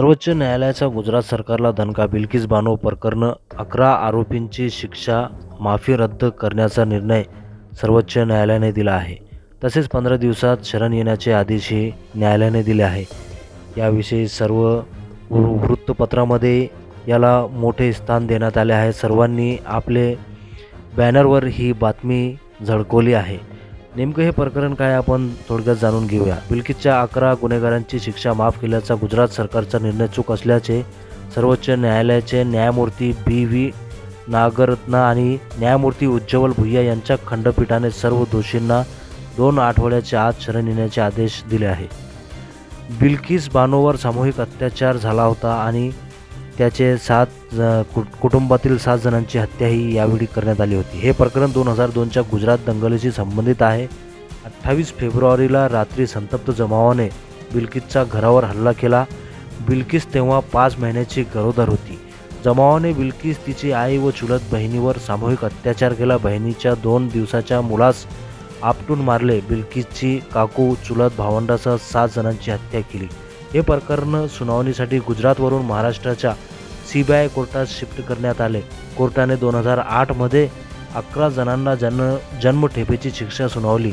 सर्वोच्च न्यायालयाचा गुजरात सरकारला दणका बिल्किस बानो प्रकरण अकरा आरोपींची शिक्षा माफी रद्द करण्याचा निर्णय सर्वोच्च न्यायालयाने दिला आहे. तसेच पंधरा दिवसात शरण येण्याचे आदेशही न्यायालयाने दिले आहे. याविषयी सर्व वृ- वृत्तपत्रामध्ये याला मोठे स्थान देण्यात आले आहे. सर्वांनी आपले बॅनरवर ही बातमी झळकवली आहे. नेमकं हे प्रकरण काय आपण थोडक्यात जाणून घेऊया. बिल्किसच्या अकरा गुन्हेगारांची शिक्षा माफ केल्याचा गुजरात सरकारचा निर्णय चूक असल्याचे सर्वोच्च न्यायालयाचे न्यायमूर्ती बी व्ही नागरत्ना आणि न्यायमूर्ती उज्ज्वल भुय्या यांच्या खंडपीठाने सर्व दोषींना दोन आठवड्याच्या आत शरण येण्याचे आदेश दिले आहे. बिल्किस बानोवर सामूहिक अत्याचार झाला होता आणि त्याचे सात ज- कु कुटुंबातील सात जणांची हत्याही यावेळी करण्यात आली होती. हे प्रकरण दोन हजार दोनच्या गुजरात दंगलीशी संबंधित आहे. अठ्ठावीस फेब्रुवारीला रात्री संतप्त जमावाने बिल्किसचा घरावर हल्ला केला. बिल्किस तेव्हा पाच महिन्याची गरोदर होती. जमावाने बिल्किस तिची आई व चुलत बहिणीवर सामूहिक अत्याचार केला. बहिणीच्या दोन दिवसाच्या मुलास आपटून मारले. बिल्किसची काकू चुलत भावंडासह सात जणांची हत्या केली. हे प्रकरण सुनावणीसाठी गुजरातवरून महाराष्ट्राच्या सी बी आय कोर्टात शिफ्ट करण्यात आले. कोर्टाने दोन हजार आठमध्ये अकरा जणांना जन्म जन्मठेपेची शिक्षा सुनावली.